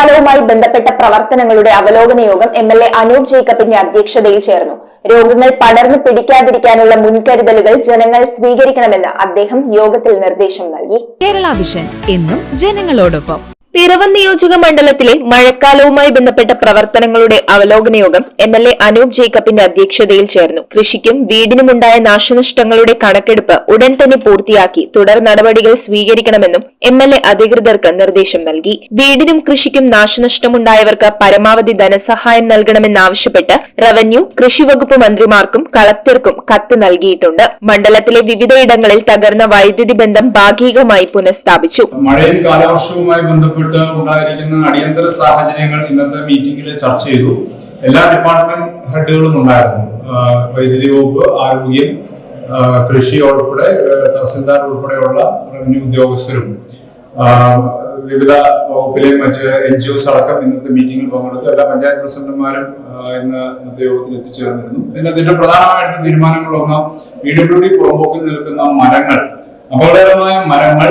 മഴക്കാലവുമായി ബന്ധപ്പെട്ട പ്രവർത്തനങ്ങളുടെ അവലോകന യോഗം എം എൽ എ അനൂപ് ജേക്കബിന്റെ അധ്യക്ഷതയിൽ ചേർന്നു. രോഗങ്ങൾ പടർന്നു പിടിക്കാതിരിക്കാനുള്ള മുൻകരുതലുകൾ ജനങ്ങൾ സ്വീകരിക്കണമെന്ന് അദ്ദേഹം യോഗത്തിൽ നിർദ്ദേശം നൽകി. കേരള വിഷൻ എന്നും ജനങ്ങളോടൊപ്പം. പിറവം നിയോജക മണ്ഡലത്തിലെ മഴക്കാലവുമായി ബന്ധപ്പെട്ട പ്രവർത്തനങ്ങളുടെ അവലോകന യോഗം എം എൽ എ അനൂപ് ജേക്കബിന്റെ അധ്യക്ഷതയിൽ ചേർന്നു. കൃഷിക്കും വീടിനുമുണ്ടായ നാശനഷ്ടങ്ങളുടെ കണക്കെടുപ്പ് ഉടൻ തന്നെ പൂർത്തിയാക്കി തുടർ നടപടികൾ സ്വീകരിക്കണമെന്നും എം എൽ എ അധികൃതർക്ക് നിർദ്ദേശം നൽകി. വീടിനും കൃഷിക്കും നാശനഷ്ടമുണ്ടായവർക്ക് പരമാവധി ധനസഹായം നൽകണമെന്നാവശ്യപ്പെട്ട് റവന്യൂ കൃഷി വകുപ്പ് മന്ത്രിമാർക്കും കളക്ടർക്കും കത്ത് നൽകിയിട്ടുണ്ട്. മണ്ഡലത്തിലെ വിവിധയിടങ്ങളിൽ തകർന്ന വൈദ്യുതി ബന്ധം ഭാഗികമായി പുനഃസ്ഥാപിച്ചു. ഉണ്ടായിരിക്കുന്ന അടിയന്തര സാഹചര്യങ്ങൾ ഇന്നത്തെ മീറ്റിംഗിൽ ചർച്ച ചെയ്തു. എല്ലാ ഡിപ്പാർട്ട്മെന്റ് ഹെഡുകളും ഉണ്ടായിരുന്നു. വൈദ്യുതി വകുപ്പ് ആരോഗ്യം കൃഷി ഉൾപ്പെടെ തഹസിൽദാർ ഉൾപ്പെടെയുള്ള റവന്യൂ ഉദ്യോഗസ്ഥരും വിവിധ വകുപ്പിലെ മറ്റ് എൻ ജി ഒസ് അടക്കം ഇന്നത്തെ മീറ്റിംഗിൽ പങ്കെടുത്തു എല്ലാ പഞ്ചായത്ത് പ്രസിഡന്റുമാരും ഇന്ന് ഇന്നത്തെ യോഗത്തിൽ എത്തിച്ചേർന്നിരുന്നു. പിന്നെ അതിന്റെ പ്രധാനമായിട്ടുള്ള തീരുമാനങ്ങളൊന്ന് പി ഡബ്ല്യു ഡി പുറമ്പോക്കിൽ നിൽക്കുന്ന മരങ്ങൾ. അപകടകരമായ മരങ്ങൾ.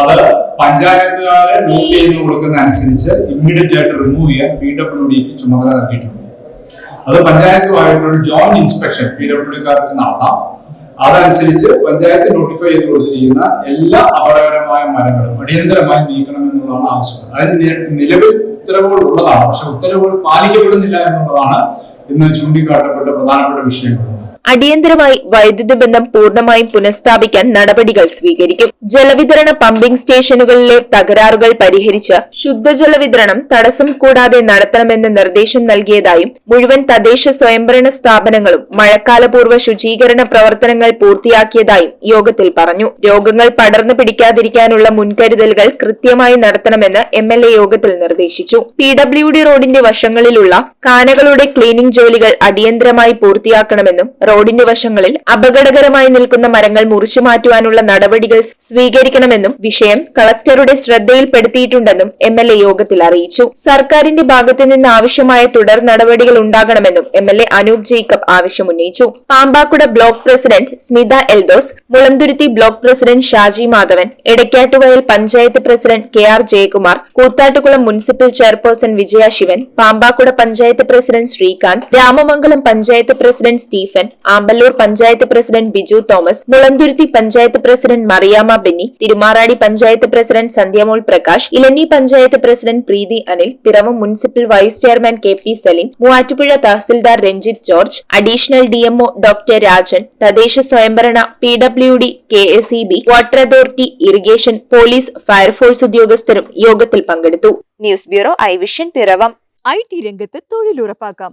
അത് പഞ്ചായത്തുകാരെ നോട്ട് ചെയ്ത് കൊടുക്കുന്ന അനുസരിച്ച് ഇമ്മീഡിയറ്റ് ആയിട്ട് റിമൂവ് ചെയ്യാൻ പി ഡബ്ല്യു ഡിക്ക് ചുമതല നൽകിയിട്ടുണ്ട്. അത് പഞ്ചായത്തുമായിട്ടുള്ള ജോയിന്റ് ഇൻസ്പെക്ഷൻ പി ഡബ്ല്യു നടത്താം. അതനുസരിച്ച് പഞ്ചായത്ത് നോട്ടിഫൈ ചെയ്ത് കൊടുത്തിരിക്കുന്ന എല്ലാ അപകടകരമായ മരങ്ങളും അടിയന്തരമായി നീക്കണം എന്നുള്ളതാണ് ആവശ്യം. അതായത് നിലവിൽ ഉത്തരവുകൾ ഉള്ളതാണ്. പക്ഷെ ഉത്തരവുകൾ പാലിക്കപ്പെടുന്നില്ല എന്നുള്ളതാണ് ഇന്ന് ചൂണ്ടിക്കാട്ടപ്പെട്ട പ്രധാനപ്പെട്ട വിഷയങ്ങൾ അടിയന്തരമായി വൈദ്യുതി ബന്ധം പൂർണമായും പുനഃസ്ഥാപിക്കാൻ നടപടികൾ സ്വീകരിക്കും. ജലവിതരണ പമ്പിംഗ് സ്റ്റേഷനുകളിലെ തകരാറുകൾ പരിഹരിച്ച് ശുദ്ധജല വിതരണം തടസ്സം കൂടാതെ നടത്തണമെന്ന് നിർദ്ദേശം നൽകിയതായും മുഴുവൻ തദ്ദേശ സ്വയംഭരണ സ്ഥാപനങ്ങളും മഴക്കാലപൂർവ ശുചീകരണ പ്രവർത്തനങ്ങൾ പൂർത്തിയാക്കിയതായും യോഗത്തിൽ പറഞ്ഞു. രോഗങ്ങൾ പടർന്നു പിടിക്കാതിരിക്കാനുള്ള മുൻകരുതലുകൾ കൃത്യമായി നടത്തണമെന്ന് എം യോഗത്തിൽ നിർദ്ദേശിച്ചു. പി ഡബ്ല്യു ഡി റോഡിന്റെ വശങ്ങളിലുള്ള കാനകളുടെ ക്ലീനിംഗ് ജോലികൾ അടിയന്തരമായി പൂർത്തിയാക്കണമെന്നും റോഡിന്റെ വശങ്ങളിൽ അപകടകരമായി നിൽക്കുന്ന മരങ്ങൾ മുറിച്ചു മാറ്റുവാനുള്ള നടപടികൾ സ്വീകരിക്കണമെന്നും വിഷയം കളക്ടറുടെ ശ്രദ്ധയിൽപ്പെടുത്തിയിട്ടുണ്ടെന്നും എം എൽ എ യോഗത്തിൽ അറിയിച്ചു. സർക്കാരിന്റെ ഭാഗത്തു നിന്ന് ആവശ്യമായ തുടർ നടപടികൾ ഉണ്ടാകണമെന്നും M L A Anoop Jacob ആവശ്യമുന്നയിച്ചു. Pampakuda block president Smitha Eldhose Mulanthuruthy block president Shaji Madhavan Edakkattuvayal panchayat president K R Jayakumar Koothattukulam municipal chairperson Vijaya Sivan Pampakuda panchayat president Sreekanth Ramamangalam panchayat president Stephen Amballoor panchayat president Biju Thomas Mulanthuruthy panchayat president Mariyamma Benny Thirumarady panchayat president Sandhyamol Prakash Elanji panchayat president Preethi Anil Piravom municipal vice chairman K P Saleem Muvattupuzha tahsildar Ranjith George additional DMO doctor Rajan തദ്ദേശ സ്വയംഭരണ P W D K S E B water authority irrigation police fire force ഉദ്യോഗസ്ഥരും യോഗത്തിൽ പങ്കെടുത്തു. News bureau I vision Piravom. I T രംഗത്ത് തൊഴിലുറപ്പാക്കാം.